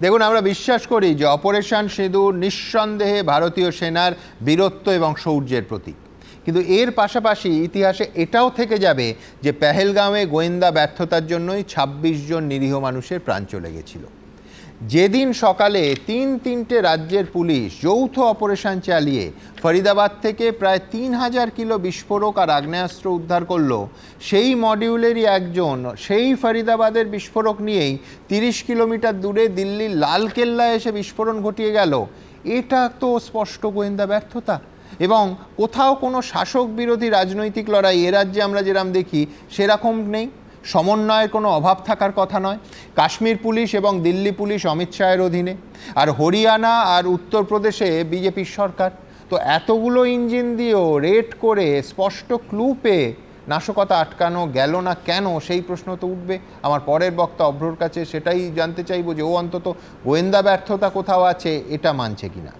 দেখুন, আমরা বিশ্বাস করি যে অপারেশন সিঁদুর নিঃসন্দেহে ভারতীয় সেনার বীরত্ব এবং শৌর্যের প্রতীক। কিন্তু এর পাশাপাশি ইতিহাসে এটাও থেকে যাবে যে পেহেলগাঁওয়ে গোয়েন্দা ব্যর্থতার জন্যই ২৬ জন নিরীহ মানুষের প্রাণ চলে গেছিল। যেদিন সকালে তিন তিনটে রাজ্যের পুলিশ যৌথ অপারেশন চালিয়ে ফরিদাবাদ থেকে প্রায় তিন হাজার কিলো বিস্ফোরক আর আগ্নেয়াস্ত্র উদ্ধার করল, সেই মডিউলেরই একজন সেই ফরিদাবাদের বিস্ফোরক নিয়েই তিরিশ কিলোমিটার দূরে দিল্লির লালকেল্লায় এসে বিস্ফোরণ ঘটিয়ে গেল। এটা তো স্পষ্ট গোয়েন্দা ব্যর্থতা। এবং কোথাও কোনো শাসক বিরোধী রাজনৈতিক লড়াই এ রাজ্যে আমরা যেরকম দেখি, সেরকম নেই। সমন্বয়ের কোনো অভাব থাকার কথা নয়। কাশ্মীর পুলিশ এবং দিল্লি পুলিশ অমিত শাহের অধীনে। আর হরিয়ানা আর উত্তরপ্রদেশে বিজেপির সরকার। তো এতগুলো ইঞ্জিন দিয়েও রেড করে স্পষ্ট ক্লু পেয়ে নাশকতা আটকানো গেল না কেন? সেই প্রশ্ন তো উঠবে। আমার পরের বক্তা অভ্রর কাছে সেটাই জানতে চাইব যে ও অন্তত গোয়েন্দা ব্যর্থতা কোথাও আছে, এটা মানছে কিনা?